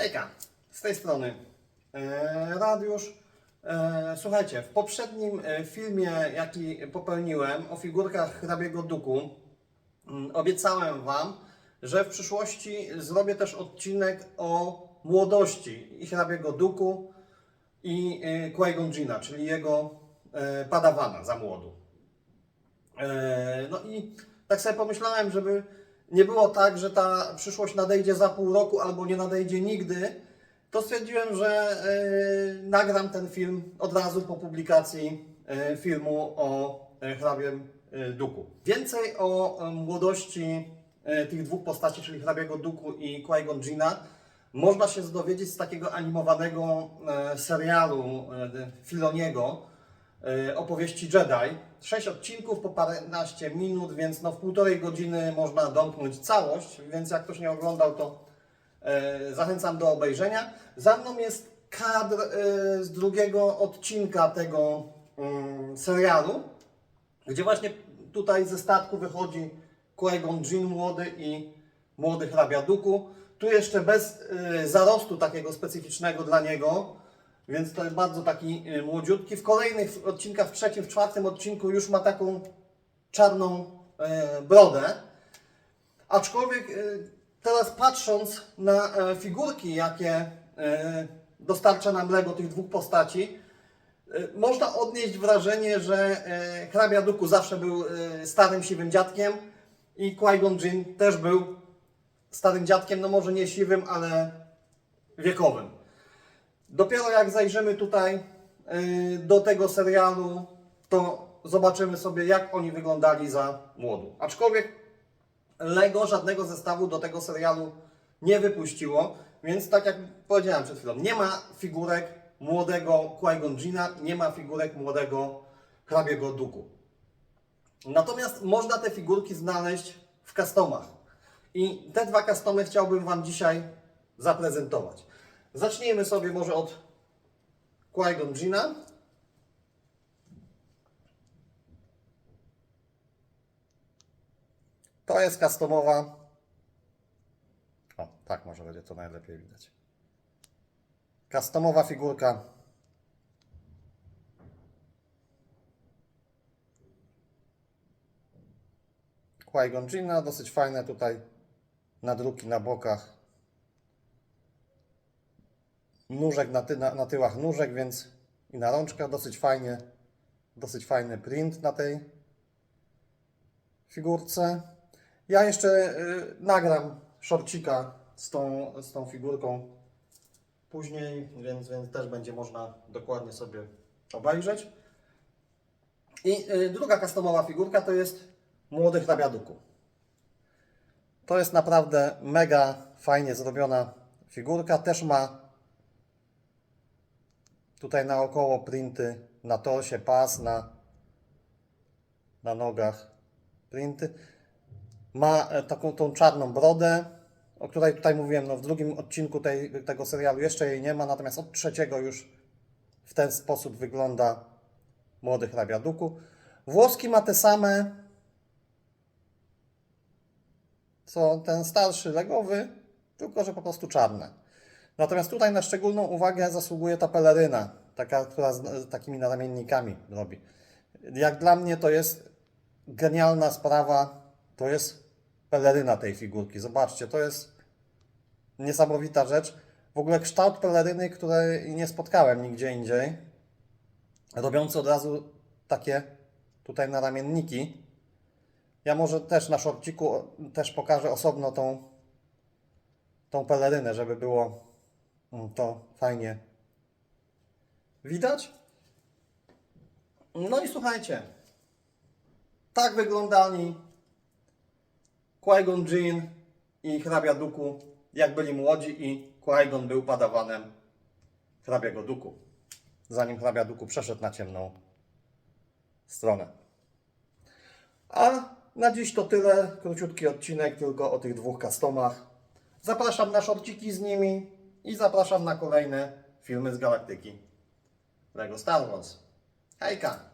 Hejka, z tej strony e, Radiusz. E, słuchajcie, w poprzednim e, filmie, jaki popełniłem o figurkach hrabiego Duku, mm, obiecałem Wam, że w przyszłości zrobię też odcinek o młodości i hrabiego Duku i Qui-Gon Jinna, czyli jego padawana za młodu. No i tak sobie pomyślałem, żeby nie było tak, że ta przyszłość nadejdzie za pół roku albo nie nadejdzie nigdy, to stwierdziłem, że e, nagram ten film od razu po publikacji e, filmu o e, hrabiem e, Duku. Więcej o e, młodości e, tych dwóch postaci, czyli hrabiego Duku i Qui-Gon Jinna, można się dowiedzieć z takiego animowanego e, serialu e, Filoniego, opowieści Jedi. Sześć odcinków po paręnaście minut, więc no w półtorej godziny można domknąć całość, więc jak ktoś nie oglądał, to e, zachęcam do obejrzenia. Za mną jest kadr e, z drugiego odcinka tego mm, serialu, gdzie właśnie tutaj ze statku wychodzi Qui-Gon Jinn młody i młody hrabia Duku. Tu jeszcze bez y, zarostu takiego specyficznego dla niego, więc to jest bardzo taki y, młodziutki. W kolejnych odcinkach, w trzecim, w czwartym odcinku już ma taką czarną y, brodę. Aczkolwiek y, teraz patrząc na e, figurki, jakie e, dostarcza nam Lego tych dwóch postaci, e, można odnieść wrażenie, że e, hrabia Duku zawsze był e, starym, siwym dziadkiem i Qui-Gon Jinn też był starym dziadkiem, no może nie siwym, ale wiekowym. Dopiero jak zajrzymy tutaj y, do tego serialu, to zobaczymy sobie, jak oni wyglądali za młodu. Aczkolwiek Lego żadnego zestawu do tego serialu nie wypuściło, więc tak jak powiedziałem przed chwilą, nie ma figurek młodego Qui-Gon nie ma figurek młodego hrabiego Duku. Natomiast można te figurki znaleźć w customach. I te dwa customy chciałbym Wam dzisiaj zaprezentować. Zacznijmy sobie może od Qui-Gon Jinna. To jest customowa. O, tak może będzie to najlepiej widać. Customowa figurka. Qui-Gon Jinna, dosyć fajne tutaj nadruki na bokach. Nóżek na, ty, na, na tyłach nóżek, więc i na rączkach dosyć fajnie, dosyć fajny print na tej figurce. Ja jeszcze y, nagram shortcika z tą, z tą figurką później, więc, więc też będzie można dokładnie sobie obejrzeć. I y, druga customowa figurka to jest młody hrabia Duku. To jest naprawdę mega fajnie zrobiona figurka. Też ma tutaj naokoło printy na torsie, pas, na, na nogach printy. Ma e, taką tą czarną brodę, o której tutaj mówiłem no, w drugim odcinku tej, tego serialu. Jeszcze jej nie ma, natomiast od trzeciego już w ten sposób wygląda młody hrabia Duku. Włoski ma te same, co ten starszy legowy, tylko że po prostu czarne. Natomiast tutaj na szczególną uwagę zasługuje ta peleryna, taka, która z, z takimi naramiennikami robi. Jak dla mnie to jest genialna sprawa, to jest peleryna tej figurki. Zobaczcie, to jest niesamowita rzecz. W ogóle kształt peleryny, której nie spotkałem nigdzie indziej, robiący od razu takie tutaj naramienniki. Ja może też na szorciku też pokażę osobno tą, tą pelerynę, żeby było to fajnie widać. No i słuchajcie, tak wyglądali Qui-Gon i hrabia Duku, jak byli młodzi i Qui-Gon był padawanem hrabiego Duku, zanim hrabia Duku przeszedł na ciemną stronę. A na dziś to tyle. Króciutki odcinek tylko o tych dwóch customach. Zapraszam na shortciki z nimi i zapraszam na kolejne filmy z galaktyki Lego Star Wars. Hejka!